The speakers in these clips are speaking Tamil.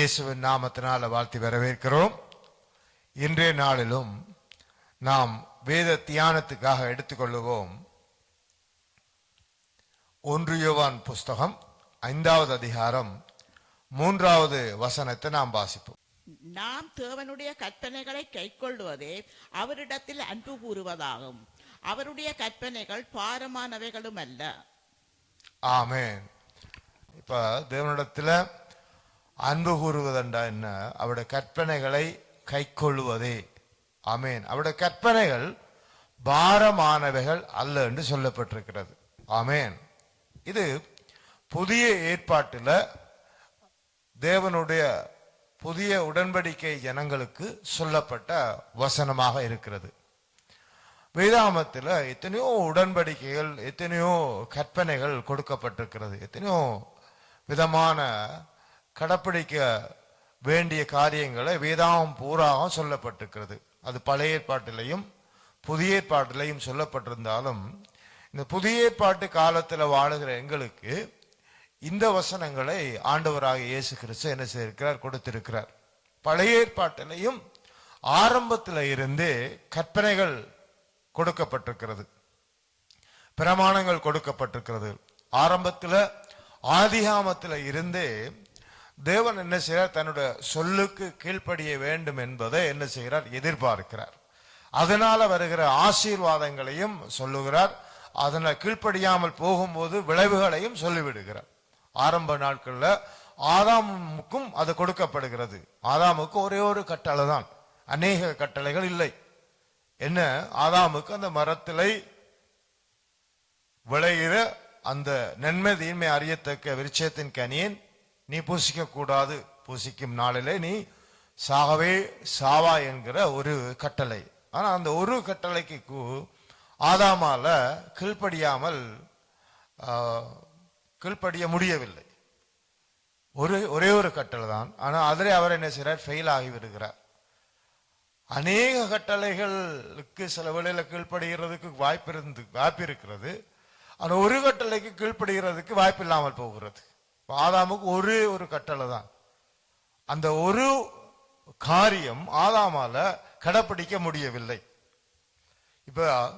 இயேசுவின் நாமத்தினால வாழ்த்தி வரவேற்கிறோம். இன்றைய நாளிலும் நாம் வேத தியானத்துக்காக எடுத்துக்கொள்ளுவோம். ஒன்று யோவான் புஸ்தகம் ஐந்தாவது அதிகாரம் மூன்றாவது வசனத்தை நாம் வாசிப்போம். நாம் தேவனுடைய கற்பனைகளை கைக்கொள்வதே அவரிடத்தில் அன்பு கூறுவதாகும். அவருடைய கற்பனைகள் பாரமானவைகளும் அல்ல ஆமென். இப்ப தேவனிடத்துல அன்பு கூறுவதென்றா என்ன? அவருடைய கற்பனைகளை கைக்கொள்வதே ஆமென். அவருடைய கற்பனைகள் பாரமானவைகள் அல்ல என்று சொல்லப்பட்டிருக்கிறது. ஆமென். இது புதிய ஏற்பாட்டில் தேவனுடைய புதிய உடன்படிக்கை ஜனங்களுக்கு சொல்லப்பட்ட வசனமாக இருக்கிறது. வேதாமத்தில் எத்தனையோ உடன்படிக்கைகள் எத்தனையோ கற்பனைகள் கொடுக்கப்பட்டிருக்கிறது. எத்தனையோ விதமான கடைப்பிடிக்க வேண்டிய காரியங்களை வேதாகம் பூராக சொல்லப்பட்டிருக்கிறது. அது பழைய ஏற்பாட்டிலையும் புதிய ஏற்பாட்டிலையும் சொல்லப்பட்டிருந்தாலும் இந்த புதிய ஏற்பாட்டு காலத்தில் வாழுகிற எங்களுக்கு இந்த வசனங்களை ஆண்டவராக இயேசு கிறிஸ்து என்ன செய்திருக்கிறார்? கொடுத்திருக்கிறார். பழைய ஏற்பாட்டிலையும் ஆரம்பத்தில் இருந்தே கற்பனைகள் கொடுக்கப்பட்டிருக்கிறது. பிரமாணங்கள் கொடுக்கப்பட்டிருக்கிறது. ஆரம்பத்தில் ஆதிகாமத்தில் இருந்தே தேவன் என்ன செய்கிறார்? தன்னுடைய சொல்லுக்கு கீழ்ப்படிய வேண்டும் என்பதை என்ன செய்கிறார்? எதிர்பார்க்கிறார். அதனால வருகிற ஆசீர்வாதங்களையும் சொல்லுகிறார். அதனை கீழ்ப்படியாமல் போகும்போது விளைவுகளையும் சொல்லிவிடுகிறார். ஆரம்ப நாட்களில் ஆதாமுக்கும் அது கொடுக்கப்படுகிறது. ஆதாமுக்கு ஒரே ஒரு கட்டளை தான். அநேக கட்டளைகள் இல்லை. என்ன? ஆதாமுக்கு அந்த மரத்திலை விளைகிற அந்த நன்மை தீன்மை அறியத்தக்க விருட்சத்தின் கனியின் நீ பூசிக்க கூடாது பூசிக்கும் நாளிலே நீ சாகவே சாவா என்கிற ஒரு கட்டளை. ஆனால் அந்த ஒரு கட்டளைக்கு ஆதாமால கீழ்ப்படியாமல் கீழ்ப்படிய முடியவில்லை. ஒரு ஒரே ஒரு கட்டளை தான். ஆனால் அதிலே அவர் என்ன செய்கிறார் ஃபெயில் ஆகி விடுகிறார். அநேக கட்டளைகளுக்கு சில வேளையில் கீழ்ப்படுகிறதுக்கு வாய்ப்பு இருந்து வாய்ப்பு இருக்கிறது. ஆனால் ஒரு கட்டளைக்கு கீழ்ப்படுகிறதுக்கு வாய்ப்பு இல்லாமல் போகிறது. ஆதாமுக்கு ஒரே ஒரு கட்டளை தான். அந்த ஒரு காரியம் ஆதாமால கடைப்பிடிக்க முடியவில்லை. இப்ப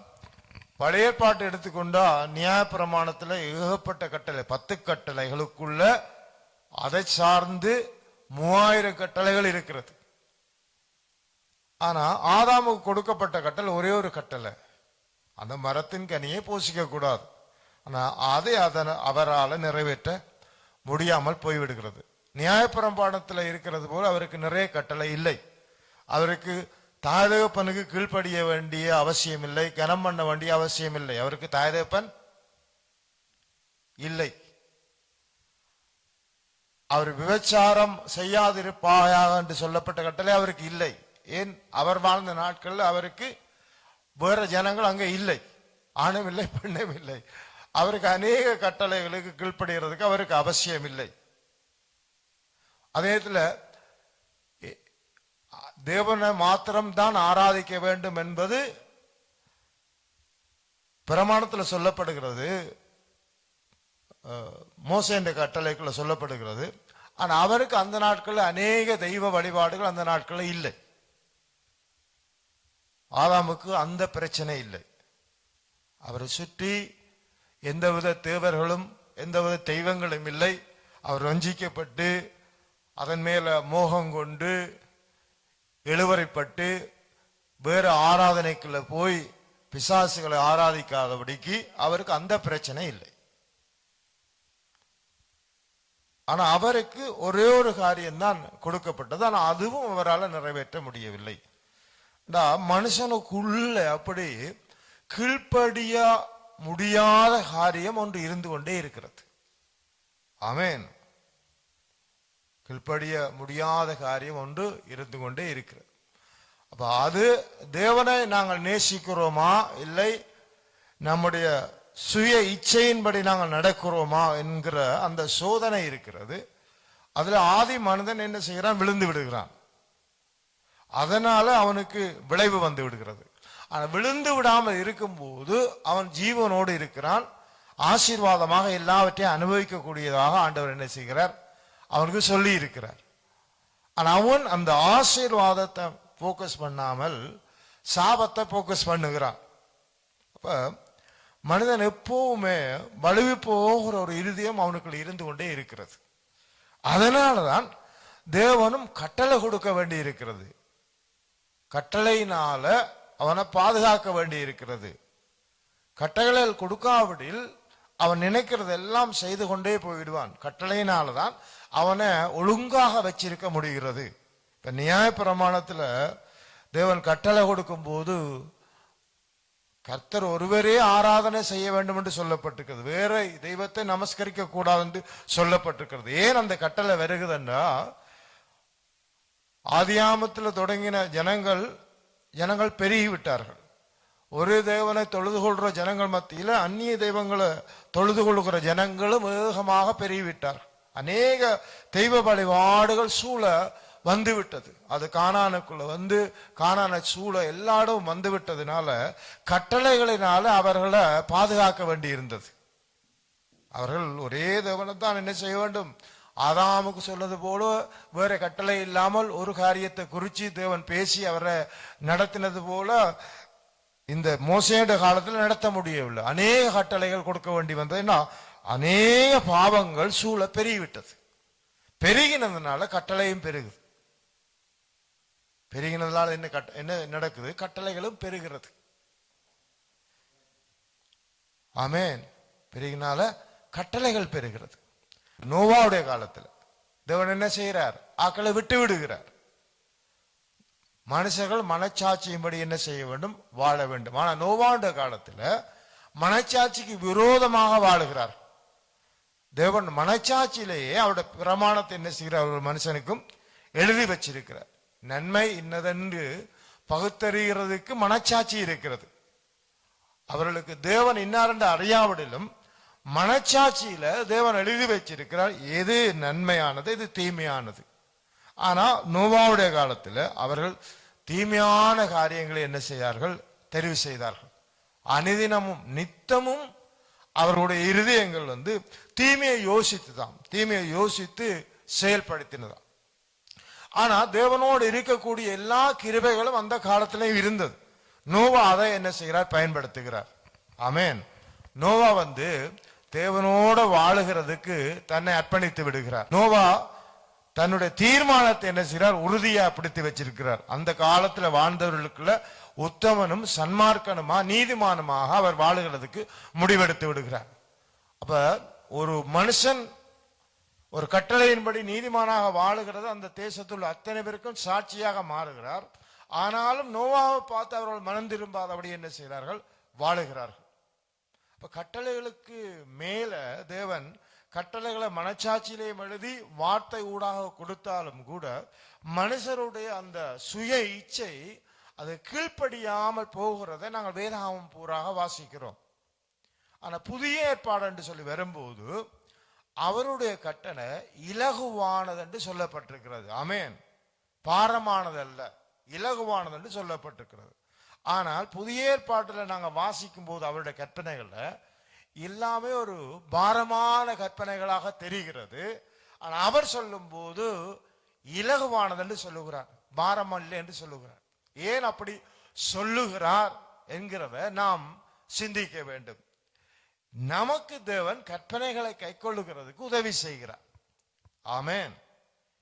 பழைய பாட்டு எடுத்துக்கொண்டா நியாய பிரமாணத்துல ஏகப்பட்ட கட்டளை பத்து கட்டளைகளுக்குள்ள அதை சார்ந்து மூவாயிரம் கட்டளைகள் இருக்கிறது. ஆனா ஆதாமுக்கு கொடுக்கப்பட்ட கட்டளை ஒரே ஒரு கட்டளை. அந்த மரத்தின் கனியை பூசிக்க கூடாது ஆனா அதை அதனை அவரால் நிறைவேற்ற முடியாமல் போய்விடுகிறது. நியாயப்பிரமாணத்தில் இருக்கிறது போல அவருக்கு நிறைய கட்டளை இல்லை. அவருக்கு தாயதகப்பனுக்கு கீழ்ப்படிய வேண்டிய அவசியம் இல்லை. கனம் பண்ண வேண்டிய அவசியம் இல்லை. அவருக்கு தாயதகப்பன் இல்லை. அவர் விபச்சாரம் செய்யாதிருப்பாயாக என்று சொல்லப்பட்ட கட்டளை அவருக்கு இல்லை. ஏன்? அவர் வாழ்ந்த நாட்களில் அவருக்கு வேற ஜனங்கள் அங்கே இல்லை. ஆணும் இல்லை பெண்ணும் இல்லை. அவருக்கு அநேக கட்டளைகளுக்கு கீழ்ப்படுகிறதுக்கு அவருக்கு அவசியம் இல்லை அதே நேரத்தில் தேவனை மாத்திரம்தான் ஆராதிக்க வேண்டும் என்பது பிரமாணத்தில் சொல்லப்படுகிறது. மோசேண்ட கட்டளைக்குள்ள சொல்லப்படுகிறது. ஆனால் அவருக்கு அந்த நாட்களில் அநேக தெய்வ வழிபாடுகள் அந்த நாட்களில் இல்லை. ஆதாமுக்கு அந்த பிரச்சனை இல்லை. அவரை சுற்றி எந்தவித தேவர்களும் எந்தவித தெய்வங்களும் இல்லை. அவர் வஞ்சிக்கப்பட்டு அதன் மேல மோகம் கொண்டு இழுவறைப்பட்டு வேறு ஆராதனைக்குள்ள போய் பிசாசுகளை ஆராதிக்காதபடிக்கு அவருக்கு அந்த பிரச்சனை இல்லை. ஆனா அவருக்கு ஒரே ஒரு காரியம்தான் கொடுக்கப்பட்டது. ஆனா அதுவும் அவரால் நிறைவேற்ற முடியவில்லை. மனுஷனுக்குள்ள அப்படி கீழ்ப்படிய முடியாத காரியம் ஒன்று இருந்து கொண்டே இருக்கிறது. ஆமேன். கீழ்ப்படிய முடியாத காரியம் ஒன்று இருந்து கொண்டே இருக்கிறது. அப்ப அது தேவனை நாங்கள் நேசிக்கிறோமா? இல்லை நம்முடைய சுய இச்சையின்படி நாங்கள் நடக்கிறோமா என்கிற அந்த சோதனை இருக்கிறது. அதுல ஆதி மனிதன் என்ன செய்கிறான்? விழுந்து விடுகிறான். அதனால அவனுக்கு விளைவு வந்து விடுகிறது. ஆனால் விழுந்து விடாமல் இருக்கும்போது அவன் ஜீவனோடு இருக்கிறான். ஆசீர்வாதமாக எல்லாவற்றையும் அனுபவிக்கக்கூடியதாக ஆண்டவர் என்ன செய்கிறார்? அவனுக்கு சொல்லி இருக்கிறார் ஆனால் அவன் அந்த ஆசீர்வாதத்தை ஃபோக்கஸ் பண்ணாமல் சாபத்தை ஃபோக்கஸ் பண்ணுகிறான். அப்போ மனிதன் எப்போவுமே வலுவி போகிற ஒரு இருதயம் அவனுக்குள்ள இருந்து கொண்டே இருக்கிறது. அதனாலதான் தேவனும் கட்டளை கொடுக்க வேண்டி இருக்கிறது கட்டளையினால அவனை பாதுகாக்க வேண்டி இருக்கிறது கட்டளைகள் கொடுக்காவிடில் அவன் நினைக்கிறதெல்லாம் செய்து கொண்டே போயிடுவான். கட்டளையினாலதான் அவனை ஒழுங்காக வச்சிருக்க முடிகிறது. இப்ப நியாய பிரமாணத்துல தேவன் கட்டளை கொடுக்கும் போது கர்த்தர் ஒருவரே ஆராதனை செய்ய வேண்டும் என்று சொல்லப்பட்டிருக்கிறது. வேற தெய்வத்தை நமஸ்கரிக்க கூடாது என்று சொல்லப்பட்டிருக்கிறது. ஏன் அந்த கட்டளை வருகுதுன்னா ஆதியாமத்தில் தொடங்கின ஜனங்கள் ஜனங்கள் பெருகி விட்டார்கள் ஒரு தேவனை தொழுது கொள்கிற ஜனங்கள் மத்தியில் அந்நிய தெய்வங்களை தொழுது கொள்கிற ஜனங்களும் வேகமாக பெருகிவிட்டார்கள். அநேக தெய்வ வழிபாடுகள் சூழ வந்து விட்டது அது காணானுக்குள்ள வந்து காணான சூழ எல்லா இடமும் வந்து விட்டதுனால கட்டளைகளினால அவர்களை பாதுகாக்க வேண்டி இருந்தது அவர்கள் ஒரே தேவனை தான் என்ன செய்ய வேண்டும்? ஆதாமுக்கு சொன்னது போல வேற கட்டளை இல்லாமல் ஒரு காரியத்தை குறிச்சு தேவன் பேசி அவரை நடத்தினது போல இந்த மோசேட காலத்தில் நடத்த முடியவில்லை. அநேக கட்டளைகள் கொடுக்க வேண்டி வந்ததுன்னா அநேக பாவங்கள் சூழ பெருகிவிட்டது. பெருகினதுனால கட்டளையும் பெருகுது. பெருகினதுனால என்ன கட்ட என்ன நடக்குது? கட்டளைகளும் பெருகிறது. ஆமேன். பெருகினால கட்டளைகள் பெறுகிறது நோவாவுடைய காலத்துல. தேவன் என்ன செய்யறார் ஆக்களை விட்டு விடுகிறார். மனுஷர்கள் மனச்சாட்சியின்படி என்ன செய்ய வேண்டும்? வாழ வேண்டும். ஆனா நோவாண்ட காலத்துல மனச்சாட்சிக்கு விரோதமாக வாழுகிறார் தேவன் மனச்சாட்சியிலேயே அவருடைய பிரமாணத்தை என்ன செய்கிறார்? ஒரு மனுஷனுக்கும் எழுதி வச்சிருக்கிறார். நன்மை இன்னதென்று பகுத்தறிகிறதுக்கு மனச்சாட்சி இருக்கிறது. அவர்களுக்கு தேவன் இன்னாரென்று அறியாவிடலும் மனச்சாட்சியில தேவன் எழுதி வச்சிருக்கிறார். எது நன்மையானது எது தீமையானது? ஆனா நோவாவுடைய காலத்துல அவர்கள் தீமையான காரியங்களை என்ன செய்தார்கள்? தெரிவு செய்தார்கள். அனுதினமும் நித்தமும் அவர்களுடைய இருதயங்கள் வந்து தீமையை யோசித்து தான் தீமையை யோசித்து செயல்படுத்தினதாம். ஆனா தேவனோடு இருக்கக்கூடிய எல்லா கிருபைகளும் அந்த காலத்திலையும் இருந்தது. நோவா அதை என்ன செய்கிறார்? பயன்படுத்துகிறார். அமேன் நோவா வந்து தேவனோட வாழுகிறதுக்கு தன்னை அர்ப்பணித்து விடுகிறார். நோவா தன்னுடைய தீர்மானத்தை என்ன செய்கிறார்? உறுதியா பிடித்து வச்சிருக்கிறார். அந்த காலத்துல வாழ்ந்தவர்களுக்குள்ள உத்தமனும் சன்மார்க்கனுமா நீதிமானுமாக அவர் வாழுகிறதுக்கு முடிவெடுத்து விடுகிறார். அப்ப ஒரு மனுஷன் ஒரு கட்டளையின்படி நீதிமானாக வாழுகிறது அந்த தேசத்துள்ள அத்தனை பேருக்கும் சாட்சியாக மாறுகிறார். ஆனாலும் நோவாவை பார்த்து அவர்கள் மனம் திரும்பாதபடி என்ன செய்கிறார்கள்? வாழுகிறார்கள். இப்ப கட்டளைகளுக்கு மேல தேவன் கட்டளைகளை மனச்சாட்சியிலேயும் எழுதி வார்த்தை ஊடாக கொடுத்தாலும் கூட மனுஷருடைய அந்த சுய இச்சை அது கீழ்ப்படியாமல் போகிறத நாங்கள் வேதாகமம் பூராக வாசிக்கிறோம். ஆனா புதிய ஏற்பாடு என்று சொல்லி வரும்போது அவருடைய கட்டளை இலகுவானது என்று சொல்லப்பட்டிருக்கிறது. ஆமென். பாரமானதல்ல இலகுவானது என்று சொல்லப்பட்டிருக்கிறது. ஆனால் புதிய ஏற்பாட்டில் நாங்கள் வாசிக்கும் போது அவருடைய கற்பனைகளில் எல்லாமே ஒரு பாரமான கற்பனைகளாக தெரிகிறது. ஆனால் அவர் சொல்லும்போது இலகுவானது என்று சொல்லுகிறார் பாரம் அல்ல என்று சொல்லுகிறார். ஏன் அப்படி சொல்லுகிறார் என்கிறத நாம் சிந்திக்க வேண்டும். நமக்கு தேவன் கற்பனைகளை கைக்கொள்ளுகிறதுக்கு உதவி செய்கிறார். ஆமேன்.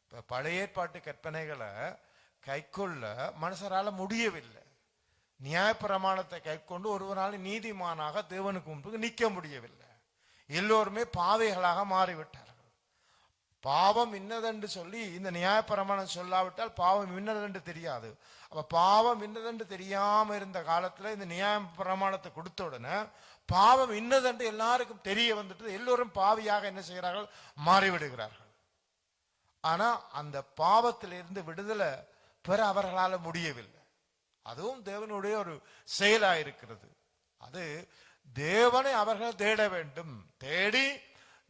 இப்ப பழைய ஏற்பாட்டு கற்பனைகளை கைக்கொள்ள மனுஷரால் முடியவில்லை. நியாயப்பிரமாணத்தை கைக்கொண்டு ஒருவரால் நீதிமானாக தேவனுக்கு முன்பு நிற்க முடியவில்லை. எல்லோருமே பாவைகளாக மாறிவிட்டார்கள். பாவம் இன்னதென்று சொல்லி இந்த நியாயப்பிரமாணம் சொல்லாவிட்டால் பாவம் இன்னதென்று தெரியாது. அப்ப பாவம் இன்னதென்று தெரியாம இருந்த காலத்துல இந்த நியாய பிரமாணத்தை கொடுத்த உடனே பாவம் இன்னதென்று எல்லாருக்கும் தெரிய வந்துட்டு எல்லோரும் பாவியாக என்ன செய்கிறார்கள்? மாறிவிடுகிறார்கள். ஆனா அந்த பாவத்திலிருந்து விடுதலை பெற அவர்களால் முடியவில்லை. அதுவும் தேவனுடைய ஒரு செயலாயிருக்கிறது. அது தேவனை அவர்கள் தேட வேண்டும். தேடி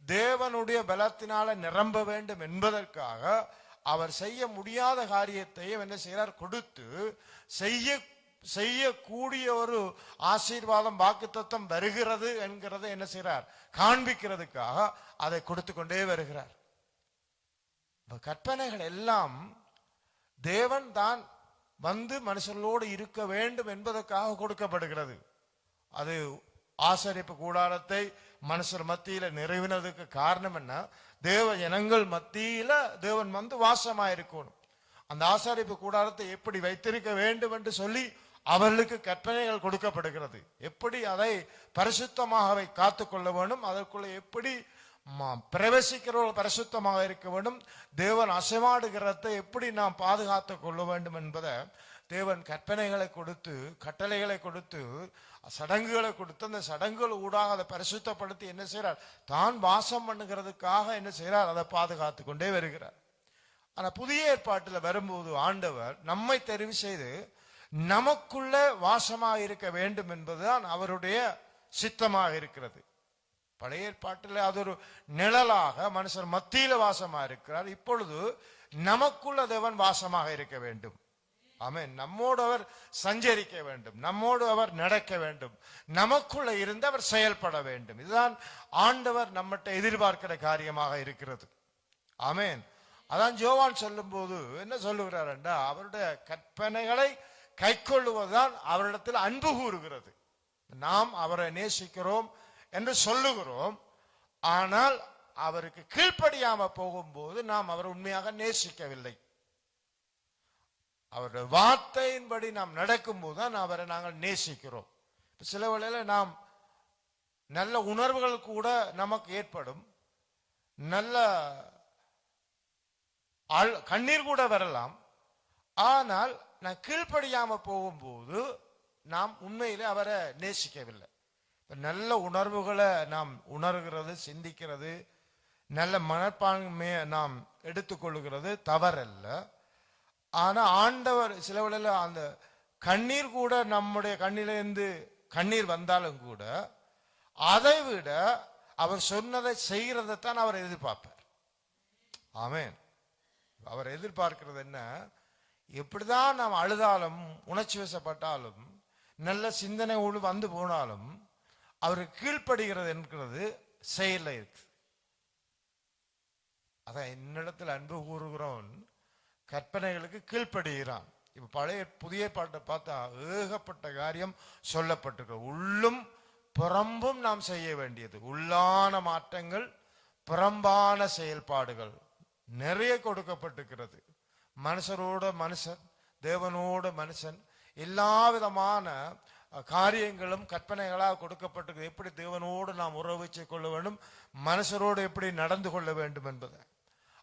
தேவனுடைய பலத்தினால நிரம்ப வேண்டும் என்பதற்காக அவர் செய்ய முடியாத காரியத்தையும் என்ன செய்கிறார்? கொடுத்து செய்ய செய்யக்கூடிய ஒரு ஆசீர்வாதம் வாக்குத்தத்தம் வருகிறது என்கிறத என்ன செய்கிறார்? காண்பிக்கிறதுக்காக அதை கொடுத்து கொண்டே வருகிறார். கற்பனைகள் எல்லாம் தேவன் தான் வந்து மனுஷர்களோடு இருக்க வேண்டும் என்பதற்காக கொடுக்கப்படுகிறது. அது ஆசரிப்பு கூடாரத்தை மனுஷர் மத்தியில நிறைவினதுக்கு காரணம் என்ன? தேவ ஜனங்கள் மத்தியில தேவன் வந்து வாசமாயிருக்கணும். அந்த ஆசாரிப்பு கூடாரத்தை எப்படி வைத்திருக்க வேண்டும் என்று சொல்லி அவர்களுக்கு கற்பனைகள் கொடுக்கப்படுகிறது. எப்படி அதை பரிசுத்தமாக அவை காத்துக்கொள்ள வேண்டும் அதற்குள்ள எப்படி பிரவேசிக்கிறவர்கள் பரிசுத்தமாக இருக்க வேண்டும். தேவன் அசைமாடுகிறதை எப்படி நாம் பாதுகாத்து கொள்ள வேண்டும் என்பதை தேவன் கற்பனைகளை கொடுத்து கட்டளைகளை கொடுத்து சடங்குகளை கொடுத்து அந்த சடங்குகள் ஊடாக அதை பரிசுத்தப்படுத்தி என்ன செய்கிறார் தான் வாசம் பண்ணுகிறதுக்காக என்ன செய்கிறார் அதை பாதுகாத்து கொண்டே வருகிறார். ஆனால் புதிய ஏற்பாட்டில் வரும்போது ஆண்டவர் நம்மை தெரிவு செய்து நமக்குள்ள வாசமாக இருக்க வேண்டும் என்பதுதான் அவருடைய சித்தமாக இருக்கிறது. பழைய ஏற்பாட்டில் அது ஒரு நிழலாக மனுஷர் மத்தியில வாசமாக இருக்கிறார். இப்பொழுது நமக்குள்ள தேவன் வாசமாக இருக்க வேண்டும். ஆமே நம்மோடு அவர் சஞ்சரிக்க வேண்டும். நம்மோடு அவர் நடக்க வேண்டும். நமக்குள்ள இருந்து அவர் செயல்பட வேண்டும். இதுதான் ஆண்டவர் நம்மகிட்ட எதிர்பார்க்கிற காரியமாக இருக்கிறது. ஆமேன். அதான் ஜோவான் சொல்லும்போது என்ன சொல்லுகிறார் என்றா அவருடைய கற்பனைகளை கைக்கொள்ளுவதுதான் அவரிடத்தில் அன்பு கூறுகிறது. நாம் அவரை நேசிக்கிறோம். என்று சொல்லுகிறோம். ஆனால் அவருக்கு கீழ்ப்படியாம போகும்போது நாம் அவரை உண்மையாக நேசிக்கவில்லை. அவருடைய வார்த்தையின்படி நாம் நடக்கும்போது தான் அவரை நாங்கள் நேசிக்கிறோம். சில வேளையில நாம் நல்ல உணர்வுகள் கூட நமக்கு ஏற்படும். நல்ல கண்ணீர் கூட வரலாம். ஆனால் நான் கீழ்ப்படியாம போகும்போது நாம் உண்மையிலே அவரை நேசிக்கவில்லை. நல்ல உணர்வுகளை நாம் உணர்கிறது சிந்திக்கிறது நல்ல மனப்பான்மையை நாம் எடுத்துக்கொள்கிறது தவறல்ல. ஆனால் ஆண்டவர் சில அந்த கண்ணீர் கூட நம்முடைய கண்ணிலிருந்து கண்ணீர் வந்தாலும் கூட அதை விட அவர் சொன்னதை செய்கிறதைத்தான் அவர் எதிர்பார்ப்பார். ஆமேன். அவர் எதிர்பார்க்கிறது என்ன? எப்படிதான் நாம் அழுதாலும் உணர்ச்சி வசப்பட்டாலும் நல்ல சிந்தனையோடு வந்து போனாலும் அவருக்கு கீழ்ப்படுகிறது என்கிறது செயலில் இருக்கு. அதான் என்னிடத்தில் அன்பு கூறுகிறவன் கற்பனைகளுக்கு கீழ்ப்படுகிறான். இப்ப பழைய புதிய பாட்டை பார்த்தா ஏகப்பட்ட காரியம் சொல்லப்பட்டிருக்கு. உள்ளும் புறம்பும் நாம் செய்ய வேண்டியது. உள்ளான மாற்றங்கள் புறம்பான செயல்பாடுகள் நிறைய கொடுக்கப்பட்டிருக்கிறது. மனுஷரோட மனுஷன் தேவனோட மனுஷன் எல்லா விதமான காரியங்களும் கற்பனைகளாக கொடுக்கப்பட்டிருக்கு எப்படி தேவனோடு நாம் உறவு வச்சு கொள்ள வேண்டும்? மனுஷரோடு எப்படி நடந்து கொள்ள வேண்டும் என்பதை.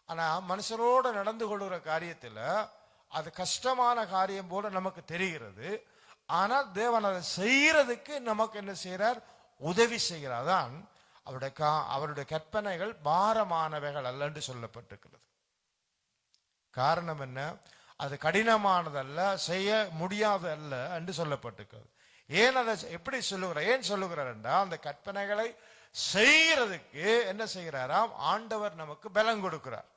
ஆனால் மனுஷரோடு நடந்து கொள்கிற காரியத்தில் அது கஷ்டமான காரியம் போல நமக்கு தெரிகிறது. ஆனால் தேவன் அதை செய்கிறதுக்கு நமக்கு என்ன செய்கிறார் உதவி செய்கிறார். தான் அவருடைய கா- அவருடைய கற்பனைகள் பாரமானவைகள் அல்ல என்று சொல்லப்பட்டிருக்கிறது. காரணம் என்ன? அது கடினமானதல்ல செய்ய முடியாதல்ல என்று சொல்லப்பட்டிருக்கிறது. ஏன் அதை எப்படி சொல்லுகிறார்? ஏன் சொல்லுகிறார் என்றால் அந்த கற்பனைகளை செய்யறதுக்கு என்ன செய்கிறாராம்? ஆண்டவர் நமக்கு பலம் கொடுக்கிறார்.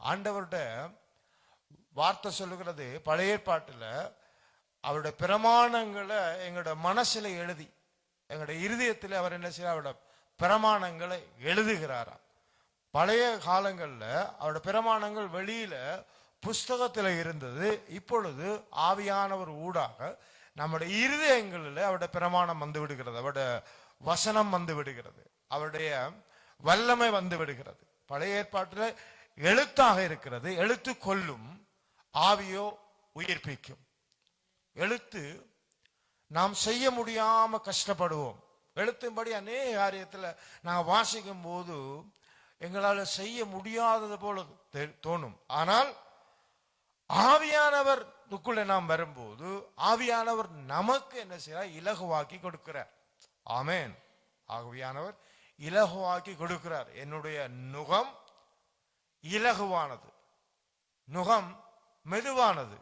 ஆண்டவர்கிட்ட வார்த்தை சொல்லுகிறது பழைய ஏற்பாட்டுல அவருடைய பிரமாணங்களை எங்களோட மனசுல எழுதி எங்களுடைய இருதயத்தில் அவர் என்ன செய்ய அவரோட பிரமாணங்களை எழுதுகிறாராம். பழைய காலங்களில் அவரோட பிரமாணங்கள் வெளியில புஸ்தகத்துல இருந்தது. இப்பொழுது ஆவியானவர் ஊடாக நம்முடைய இருதயங்களில் அவருடைய பிரமாணம் வந்து விடுகிறது அவருடைய வசனம் வந்து விடுகிறது அவருடைய வல்லமை வந்து விடுகிறது. பழைய ஏற்பாட்டில் எழுத்தாக இருக்கிறது எழுத்து கொல்லும் ஆவியோ உயிர்ப்பிக்கும். எழுத்து நாம் செய்ய முடியாம கஷ்டப்படுவோம். எழுத்தும்படி அநேக காரியத்தில் நாங்கள் வாசிக்கும் போது எங்களால் செய்ய முடியாதது போல தெ- தோணும். ஆனால் ஆவியானவர் துக்குள்ள நாம் வரும்போது ஆவியானவர் நமக்கு என்ன செய்யறார் இலகுவாக்கி கொடுக்கிறார். ஆமேன். ஆவியானவர் இலகுவாக்கி கொடுக்கிறார். என்னுடைய நுகம் இலகுவானது. நுகம் மெதுவானது.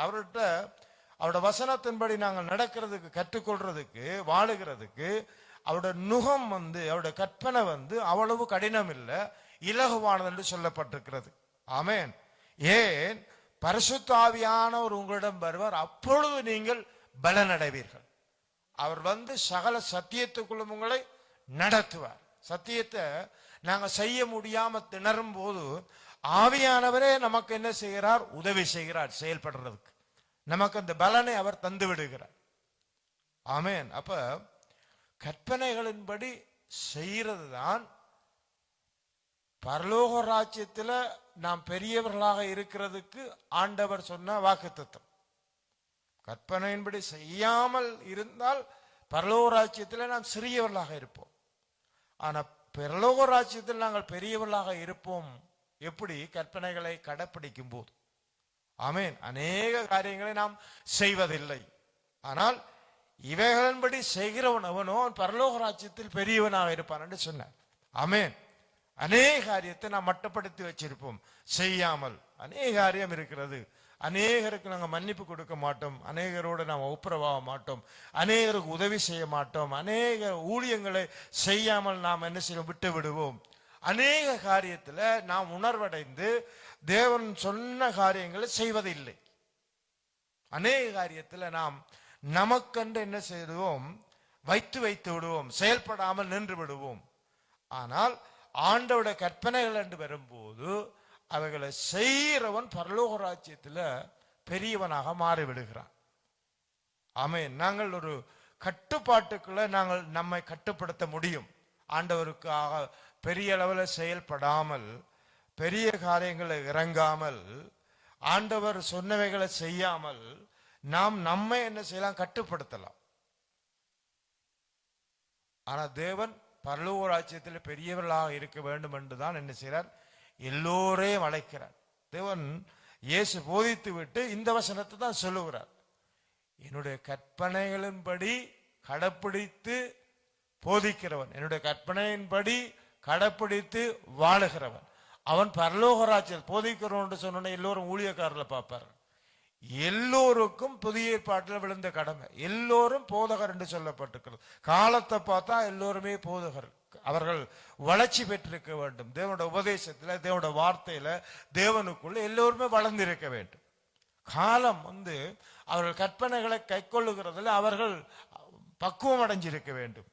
அவர்கிட்ட அவரோட வசனத்தின்படி நாங்கள் நடக்கிறதுக்கு கற்றுக்கொள்றதுக்கு வாழுகிறதுக்கு அவரோட நுகம் வந்து அவரோட கற்பனை வந்து அவ்வளவு கடினம் இல்லை இலகுவானது என்று சொல்லப்பட்டிருக்கிறது. ஆமேன். ஏன்? பரிசுத்தாவியானவர் உங்களிடம் வருவார். அப்பொழுது நீங்கள் பலனடைவீர்கள். அவர் வந்து சகல சத்தியத்துக்குள்ளும் உங்களை நடத்துவார். சத்தியத்தை நாங்க செய்ய முடியாம திணறும் போது ஆவியானவரே நமக்கு என்ன செய்கிறார்? உதவி செய்கிறார் செயல்படுறதுக்கு. நமக்கு அந்த பலனை அவர் தந்து விடுகிறார். ஆமேன். அப்ப கற்பனைகளின்படி செய்கிறது தான் பரலோக ராஜ்யத்தில் நாம் பெரியவர்களாக இருக்கிறதுக்கு ஆண்டவர் சொன்ன வாக்குத்தத்தம். கற்பனையின்படி செய்யாமல் இருந்தால் பரலோக ராஜ்யத்தில் நாம் சிறியவர்களாக இருப்போம். ஆனால் பரலோக ராஜ்யத்தில் நாங்கள் பெரியவர்களாக இருப்போம். எப்படி? கற்பனைகளை கடைப்பிடிக்கும் போது ஆமேன். அநேக காரியங்களை நாம் செய்வதில்லை. ஆனால் இவைகளின்படி செய்கிறவன் அவனோ அவன் பரலோக ராஜ்யத்தில் பெரியவனாக இருப்பான் என்று சொன்னார். ஆமென். அநேக காரியத்தை நாம் மட்டப்படுத்தி வச்சிருப்போம். செய்யாமல் அநேக காரியம் இருக்கிறது. அநேகருக்கு நாங்கள் மன்னிப்பு கொடுக்க மாட்டோம். அநேகரோடு நாம் ஒப்புரவாக மாட்டோம். அநேகருக்கு உதவி செய்ய மாட்டோம். அநேக ஊழியங்களை செய்யாமல் நாம் என்ன செய்வோம்? விட்டு விடுவோம் அநேக காரியத்தில் நாம் உணர்வடைந்து தேவன் சொன்ன காரியங்களை செய்வதில்லை. அநேக காரியத்தில் நாம் நமக்கென்று என்ன செய்வோம் வைத்து வைத்து விடுவோம். செயல்படாமல் நின்று விடுவோம். ஆனால் ஆண்டோட கற்பனைகள் என்று வரும்போது அவைகளை செய்கிறவன் பரலோக ராஜ்யத்தில் பெரியவனாக மாறி விடுகிறான் ஆமென். நாங்கள் ஒரு கட்டுப்பாட்டுக்குள்ள நாங்கள் நம்மை கட்டுப்படுத்த முடியும். ஆண்டவருக்காக பெரிய அளவில் செயல்படாமல் பெரிய காரியங்களை இறங்காமல் ஆண்டவர் சொன்னவைகளை செய்யாமல் நாம் நம்மை என்ன செய்யலாம்? கட்டுப்படுத்தலாம். ஆனா தேவன் பரலோக ராஜ்யத்தில் பெரியவர்களாக இருக்க வேண்டும் என்றுதான் என்ன செய்கிறார் எல்லோரையும் அழைக்கிறார் தேவன் இயேசு போதித்து விட்டு இந்த வசனத்தை தான் சொல்லுகிறார். என்னுடைய கற்பனைகளின்படி கடைப்பிடித்து போதிக்கிறவன். என்னுடைய கற்பனையின்படி கடைப்பிடித்து வாழுகிறவன். அவன் பரலோக ராஜ்யம் என்று சொன்ன எல்லோரும் ஊழியக்காரர்ல பார்ப்பார் எல்லோருக்கும் புதிய ஏற்பாட்டில் விழுந்த கடமை. எல்லோரும் போதகர் என்று சொல்லப்பட்டிருக்கிறது. காலத்தை பார்த்தா எல்லோருமே போதகர். அவர்கள் வளர்ச்சி பெற்றிருக்க வேண்டும். தேவனோட உபதேசத்தில் தேவனோட வார்த்தையில தேவனுக்குள்ள எல்லோருமே வளர்ந்திருக்க வேண்டும். காலம் வந்து அவர்கள் கற்பனைகளை கைக்கொள்ளுகிறதுல அவர்கள் பக்குவம் அடைஞ்சிருக்க வேண்டும்.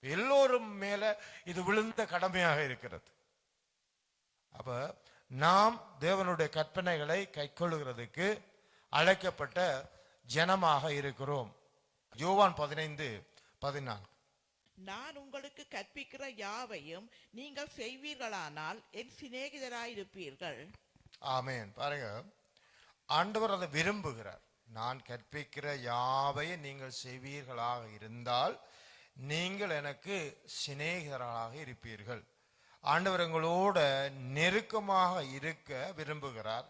எல்லோரும் மேல இது விழுந்த கடமையாக இருக்கிறது. அப்ப நாம் தேவனுடைய கற்பனைகளை கைக்கொள்ளுகிறதுக்கு அழைக்கப்பட்ட ஜனமாக இருக்கிறோம். யோவான் பதினைந்து பதினான்கு. நான் உங்களுக்கு கற்பிக்கிற யாவையும் நீங்கள் செய்வீர்களானால் என் சிநேகிதராயிருப்பீர்கள். ஆமென். பாருங்க. ஆண்டவர் அதை விரும்புகிறார். நான் கற்பிக்கிற யாவையும் நீங்கள் செய்வீர்களாக இருந்தால் நீங்கள் எனக்கு சிநேகிதர்களாக இருப்பீர்கள். ஆண்டவர் எங்களோட நெருக்கமாக இருக்க விரும்புகிறார்.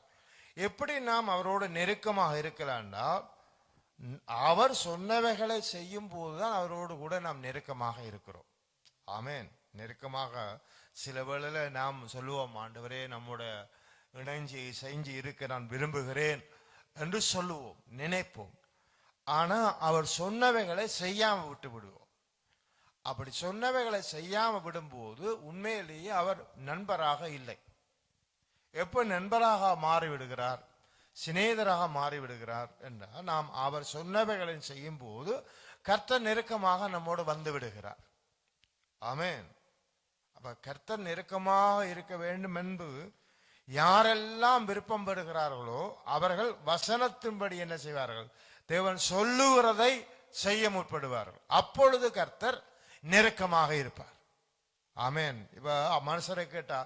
எப்படி நாம் அவரோட நெருக்கமாக இருக்கலாம்னா அவர் சொன்னவைகளை செய்யும் போதுதான் அவரோடு கூட நாம் நெருக்கமாக இருக்கிறோம். ஆமேன். நெருக்கமாக சில வேளையில நாம் சொல்லுவோம் ஆண்டவரே நம்மோட இணைஞ்சி செஞ்சு இருக்க நான் விரும்புகிறேன் என்று சொல்லுவோம் நினைப்போம். ஆனா அவர் சொன்னவைகளை செய்யாம விட்டு விடுவோம். அப்படி சொன்னவைகளை செய்யாம விடும்போது உண்மையிலேயே அவர் நண்பராக இல்லை. எப்ப நண்பராக மாறிவிடுகிறார்? சிநேகிதராக மாறிவிடுகிறார் என்றால் நாம் அவர் சொன்னவைகளை செய்யும் போது கர்த்தர் நெருக்கமாக நம்மோடு வந்து விடுகிறார் ஆமேன். அப்ப கர்த்தர் நெருக்கமாக இருக்க வேண்டும் என்பது யாரெல்லாம் விருப்பம் பெறுகிறார்களோ அவர்கள் வசனத்தின்படி என்ன செய்வார்கள்? தேவன் சொல்லுகிறதை செய்ய முற்படுவார்கள். அப்பொழுது கர்த்தர் நெருக்கமாக இருப்பார். ஆமேன். இப்ப மனுஷரை கேட்டா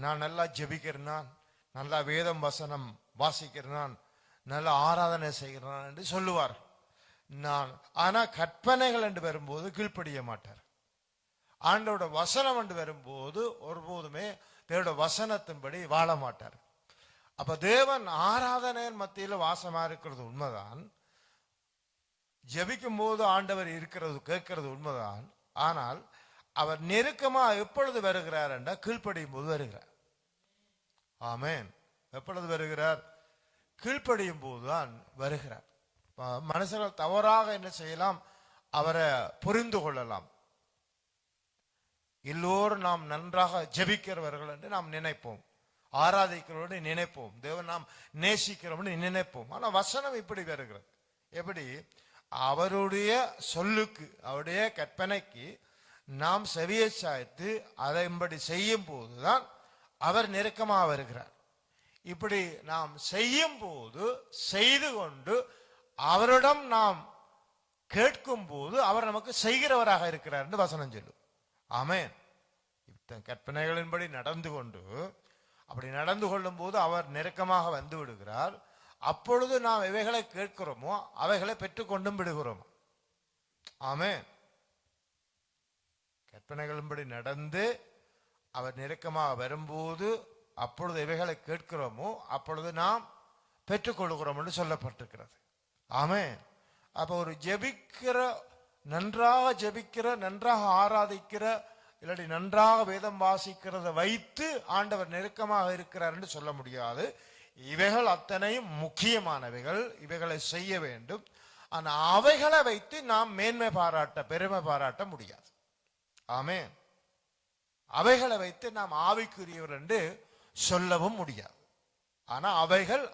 நான் நல்லா ஜெபிக்கிறேன் நல்லா வேதம் வசனம் வாசிக்கிறேன் நல்லா ஆராதனை செய்கிறான் என்று சொல்லுவார். நான் ஆனா கற்பனைகள் என்று வரும்போது கீழ்ப்படிய மாட்டார். ஆண்டோட வசனம் என்று வரும்போது ஒருபோதுமே தேவோட வசனத்தின்படி வாழ மாட்டார். அப்ப தேவன் ஆராதனையின் மத்தியில வாசமா இருக்கிறது உண்மைதான். ஜபிக்கும் போது ஆண்டவர் இருக்கிறது கேட்கிறது உண்மைதான். ஆனால் அவர் நெருக்கமா எப்பொழுது வருகிறார் என்றால் கீழ்ப்படியும் போது வருகிறார். ஆமேன். எப்பொழுது வருகிறார்? கீழ்ப்படியும் போதுதான் வருகிறார் மனுஷர்கள் தவறாக என்ன செய்யலாம்? அவரை புரிந்து கொள்ளலாம். எல்லோரும் நாம் நன்றாக ஜெபிக்கிறவர்கள் என்று நாம் நினைப்போம். ஆராதிக்கிறோடு நினைப்போம். தேவன் நாம் நேசிக்கிறோம்னு நினைப்போம். ஆனா வசனம் இப்படி வருகிறது. எப்படி? அவருடைய சொல்லுக்கு அவருடைய கற்பனைக்கு நாம் செவியை சாய்த்து இப்படி செய்யும் போதுதான் அவர் நெருக்கமாக வருகிறார். இப்படி நாம் செய்யும் போது செய்து கொண்டு அவரிடம் நாம் கேட்கும் போது அவர் நமக்கு செய்கிறவராக இருக்கிறார் என்று வசனம் சொல்லும். ஆமேன். இத்தன் கற்பனைகளின்படி நடந்து கொண்டு அப்படி நடந்து கொள்ளும் போது அவர் நெருக்கமாக வந்து விடுகிறார். அப்பொழுது நாம் எவைகளை கேட்கிறோமோ அவைகளை பெற்றுக்கொண்டும் விடுகிறோம். ஆமேன். கற்பனைகளின்படி நடந்து அவர் நெருக்கமாக வரும்போது அப்பொழுது இவைகளை கேட்கிறோமோ அப்பொழுது நாம் பெற்றுக்கொள்கிறோம் என்று சொல்லப்பட்டிருக்கிறது. ஆமே அப்போ ஒரு ஜெபிக்கிற நன்றாக ஜெபிக்கிற நன்றாக ஆராதிக்கிற இல்லாட்டி நன்றாக வேதம் வாசிக்கிறத வைத்து ஆண்டவர் நெருக்கமாக இருக்கிறார் என்று சொல்ல முடியாது. இவைகள் அத்தனையும் முக்கியமானவைகள். இவைகளை செய்ய வேண்டும். ஆனால் அவைகளை வைத்து நாம் மேன்மை பாராட்ட பெருமை பாராட்ட முடியாது. ஆமே அவைகளை வைத்து நாம் ஆவிக்குரியவர் என்று சொல்லவும் முடியாது. ஆனா அவைகள்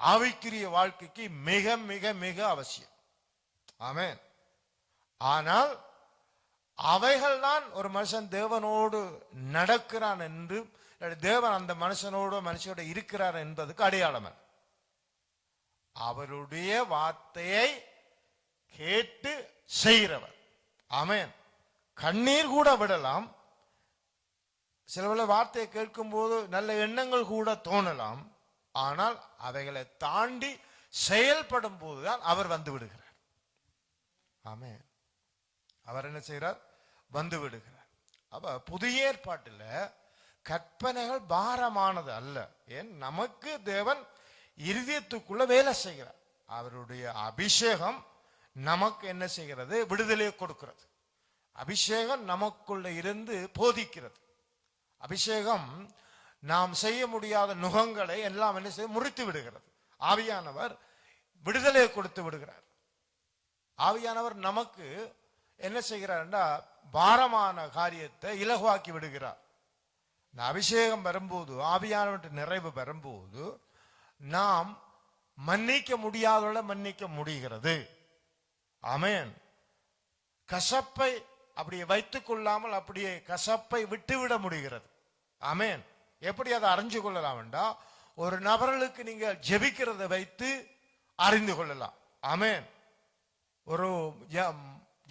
ஆவிக்குரிய வாழ்க்கைக்கு மிக மிக மிக அவசியம். ஆமே ஆனால் அவைகள் தான் ஒரு மனுஷன் தேவனோடு நடக்கிறான் என்று தேவன் அந்த மனுஷனோடு மனுஷனோட இருக்கிறார் என்பதுக்கு அடையாளம் அவருடைய வார்த்தையை கேட்டு செய்கிறவர். ஆமேன். கண்ணீர் கூட விடலாம். சில வேளை வார்த்தையை கேட்கும்போது நல்ல எண்ணங்கள் கூட தோணலாம். ஆனால் அவைகளை தாண்டி செயல்படும் போதுதான் அவர் வந்து விடுகிறார். ஆமே அவர் என்ன செய்கிறார்? வந்து விடுகிறார். அப்ப புதிய ஏற்பாட்டில் கற்பனைகள் பாரமானது அல்ல. ஏன்? நமக்கு தேவன் இருதயத்துக்குள்ள வேலை செய்கிறார். அவருடைய அபிஷேகம் நமக்கு என்ன செய்கிறது? விடுதலையை கொடுக்கிறது. அபிஷேகம் நமக்குள்ள இருந்து போதிக்கிறது. அபிஷேகம் நாம் செய்ய முடியாத நுகங்களை எல்லாம் என்ன செய்ய முறித்து விடுகிறது. ஆவியானவர் விடுதலையை கொடுத்து விடுகிறார். ஆவியானவர் நமக்கு என்ன செய்கிறார்னா பாரமான காரியத்தை இலகுவாக்கி விடுகிறார். இந்த அபிஷேகம் வரும்போது ஆவியானவற்ற நிறைவு வரும்போது நாம் மன்னிக்க முடியாதவளை மன்னிக்க முடிகிறது. அமையன் கசப்பை அப்படியே வைத்துக் கொள்ளாமல் அப்படியே கசப்பை விட்டுவிட முடிகிறது. அமேன் எப்படி அதை அறிஞ்சு கொள்ளலாம் என்றா ஒரு நபர்களுக்கு நீங்கள் ஜெபிக்கிறதை வைத்து அறிந்து கொள்ளலாம். அமேன் ஒரு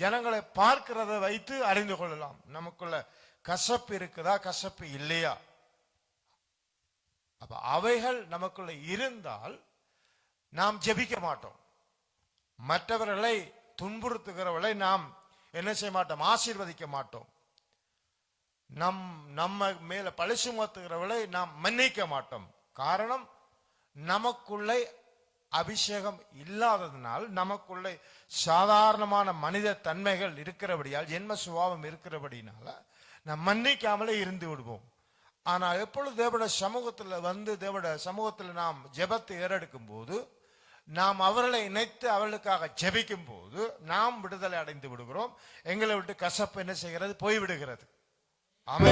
ஜனங்களை பார்க்கிறதை வைத்து அறிந்து கொள்ளலாம். நமக்குள்ள கசப்பு இருக்குதா கசப்பு இல்லையா? அப்ப அவைகள் நமக்குள்ள இருந்தால் நாம் ஜெபிக்க மாட்டோம். மற்றவர்களை துன்புறுத்துகிறவர்களை நாம் என்ன செய்ய மாட்டோம்? ஆசீர்வதிக்க மாட்டோம். நம் நம்ம மேல பழி சுமத்துகிறவர்களை நாம் மன்னிக்க மாட்டோம். காரணம் நமக்குள்ளே அபிஷேகம் இல்லாததினால் நமக்குள்ளே சாதாரணமான மனித தன்மைகள் இருக்கிறபடியால் ஜென்ம சுபாவம் இருக்கிறபடினால நாம் மன்னிக்காமலே இருந்து விடுவோம். ஆனால் எப்பொழுது தேவட சமூகத்தில் வந்து தேவட சமூகத்தில் நாம் ஜெபத்தை ஏறெடுக்கும் போது நாம் அவர்களை இணைத்து அவர்களுக்காக ஜெபிக்கும் போது நாம் விடுதலை அடைந்து விடுகிறோம். எங்களை விட்டு கசப்பு என்ன செய்கிறது? போய்விடுகிறது. அமை